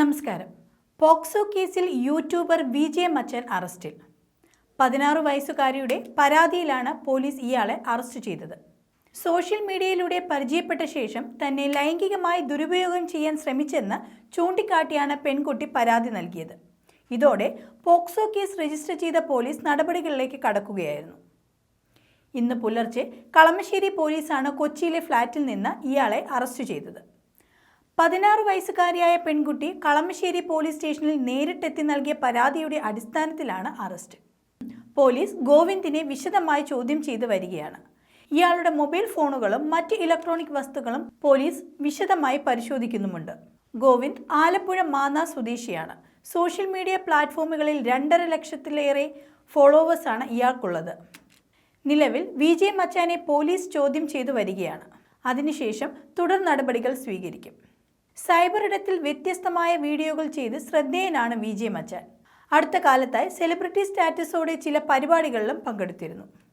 നമസ്കാരം. പോക്സോ കേസിൽ YouTuber V J മച്ചൻ അറസ്റ്റിൽ. പതിനാറ് വയസ്സുകാരിയുടെ പരാതിയിലാണ് പോലീസ് ഇയാളെ അറസ്റ്റ് ചെയ്തത്. സോഷ്യൽ മീഡിയയിലൂടെ പരിചയപ്പെട്ട ശേഷം തന്നെ ലൈംഗികമായി ദുരുപയോഗം ചെയ്യാൻ ശ്രമിച്ചെന്ന് ചൂണ്ടിക്കാട്ടിയാണ് പെൺകുട്ടി പരാതി നൽകിയത്. ഇതോടെ പോക്സോ കേസ് രജിസ്റ്റർ ചെയ്ത പോലീസ് നടപടികളിലേക്ക് കടക്കുകയായിരുന്നു. ഇന്ന് പുലർച്ചെ കളമശ്ശേരി പോലീസാണ് കൊച്ചിയിലെ ഫ്ളാറ്റിൽ നിന്ന് ഇയാളെ അറസ്റ്റ് ചെയ്തത്. പതിനാറ് വയസ്സുകാരിയായ പെൺകുട്ടി കളമശ്ശേരി പോലീസ് സ്റ്റേഷനിൽ നേരിട്ടെത്തി നൽകിയ പരാതിയുടെ അടിസ്ഥാനത്തിലാണ് അറസ്റ്റ്. പോലീസ് ഗോവിന്ദിനെ വിശദമായി ചോദ്യം ചെയ്തു വരികയാണ്. ഇയാളുടെ മൊബൈൽ ഫോണുകളും മറ്റ് ഇലക്ട്രോണിക് വസ്തുക്കളും പോലീസ് വിശദമായി പരിശോധിക്കുന്നുമുണ്ട്. ഗോവിന്ദ് ആലപ്പുഴ മാന്ന സ്വദേശിയാണ്. സോഷ്യൽ മീഡിയ പ്ലാറ്റ്ഫോമുകളിൽ രണ്ടര ലക്ഷത്തിലേറെ ഫോളോവേഴ്സാണ് ഇയാൾക്കുള്ളത്. നിലവിൽ വി ജെ മച്ചാനെ പോലീസ് ചോദ്യം ചെയ്തു വരികയാണ്. അതിനുശേഷം തുടർ നടപടികൾ സ്വീകരിക്കും. സൈബർ ഇടത്തിൽ വ്യത്യസ്തമായ വീഡിയോകൾ ചെയ്ത് ശ്രദ്ധേയനാണ് വി ജെ മച്ചാൻ. അടുത്ത കാലത്തായി സെലിബ്രിറ്റി സ്റ്റാറ്റസോടെ ചില പരിപാടികളിലും പങ്കെടുത്തിരുന്നു.